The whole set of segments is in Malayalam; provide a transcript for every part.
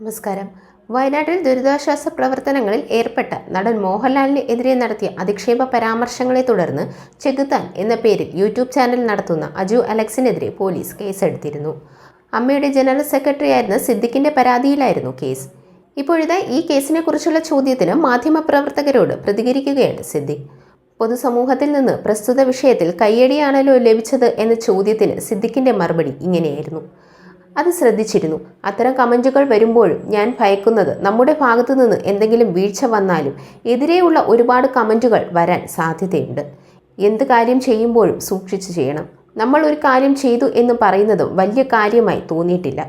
നമസ്കാരം. വയനാട്ടിൽ ദുരിതാശ്വാസ പ്രവർത്തനങ്ങളിൽ ഏർപ്പെട്ട നടൻ മോഹൻലാലിന് എതിരെ നടത്തിയ അധിക്ഷേപ പരാമർശങ്ങളെ തുടർന്ന് ചെകുത്താൻ എന്ന പേരിൽ യൂട്യൂബ് ചാനൽ നടത്തുന്ന അജു അലക്സിനെതിരെ പോലീസ് കേസെടുത്തിരുന്നു. അമ്മയുടെ ജനറൽ സെക്രട്ടറി ആയിരുന്ന സിദ്ദിഖിന്റെ പരാതിയിലായിരുന്നു കേസ്. ഇപ്പോഴത്തെ ഈ കേസിനെക്കുറിച്ചുള്ള ചോദ്യത്തിന് മാധ്യമപ്രവർത്തകരോട് പ്രതികരിക്കുകയാണ് സിദ്ദിഖ്. പൊതുസമൂഹത്തിൽ നിന്ന് പ്രസ്തുത വിഷയത്തിൽ കയ്യടിയാണല്ലോ ലഭിച്ചത് എന്ന ചോദ്യത്തിന് സിദ്ദിഖിന്റെ മറുപടി ഇങ്ങനെയായിരുന്നു. അത് ശ്രദ്ധിച്ചിരുന്നു. അത്തരം കമന്റുകൾ വരുമ്പോഴും ഞാൻ ഭയക്കുന്നത് നമ്മുടെ ഭാഗത്തു നിന്ന് എന്തെങ്കിലും വീഴ്ച വന്നാലും എതിരെയുള്ള ഒരുപാട് കമന്റുകൾ വരാൻ സാധ്യതയുണ്ട്. എന്ത് കാര്യം ചെയ്യുമ്പോഴും സൂക്ഷിച്ചു ചെയ്യണം. നമ്മൾ ഒരു കാര്യം ചെയ്തു എന്ന് പറയുന്നതും വലിയ കാര്യമായി തോന്നിയിട്ടില്ല.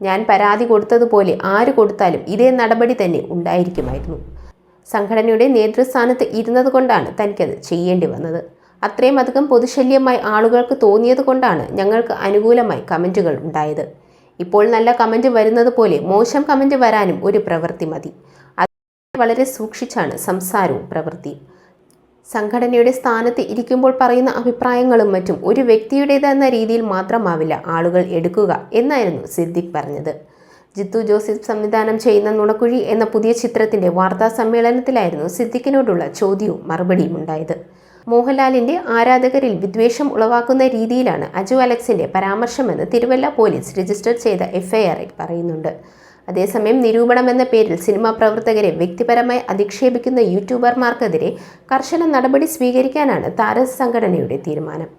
ഞാൻ പരാതി കൊടുത്തതുപോലെ ആര് കൊടുത്താലും ഇതേ നടപടി തന്നെ ഉണ്ടായിരിക്കുമായിരുന്നു. സംഘടനയുടെ നേതൃസ്ഥാനത്ത് ഇരുന്നത് കൊണ്ടാണ് തനിക്കത് ചെയ്യേണ്ടി വന്നത്. അത്രയും അധികം പൊതുശല്യമായി ആളുകൾക്ക് തോന്നിയത് കൊണ്ടാണ് ഞങ്ങൾക്ക് അനുകൂലമായി കമന്റുകൾ ഉണ്ടായത്. ഇപ്പോൾ നല്ല കമന്റ് വരുന്നത് പോലെ മോശം കമന്റ് വരാനും ഒരു പ്രവൃത്തി മതി. അത് വളരെ സൂക്ഷിച്ചാണ് സംസാരവും പ്രവൃത്തി. സംഘടനയുടെ സ്ഥാനത്ത് ഇരിക്കുമ്പോൾ പറയുന്ന അഭിപ്രായങ്ങളും മറ്റും ഒരു വ്യക്തിയുടേതെന്ന രീതിയിൽ മാത്രമാവില്ല ആളുകൾ എടുക്കുക എന്നായിരുന്നു സിദ്ദിഖ് പറഞ്ഞത്. ജിത്തു ജോസഫ് സംവിധാനം ചെയ്യുന്ന നുണക്കുഴി എന്ന പുതിയ ചിത്രത്തിന്റെ വാർത്താ സമ്മേളനത്തിലായിരുന്നു സിദ്ദിഖിനോടുള്ള ചോദ്യവും മറുപടിയും ഉണ്ടായത്. മോഹൻലാലിന്റെ ആരാധകരിൽ വിദ്വേഷം ഉളവാക്കുന്ന രീതിയിലാണ് അജു അലക്സിന്റെ പരാമർശമെന്ന് തിരുവല്ല പോലീസ് രജിസ്റ്റർ ചെയ്ത എഫ്ഐആറിൽ പറയുന്നുണ്ട്. അതേസമയം നിരൂപണം എന്ന പേരിൽ സിനിമാ പ്രവർത്തകരെ വ്യക്തിപരമായി അധിക്ഷേപിക്കുന്ന യൂട്യൂബർമാർക്കെതിരെ കർശന നടപടി സ്വീകരിക്കാനാണ് താരസംഘടനയുടെ തീരുമാനം.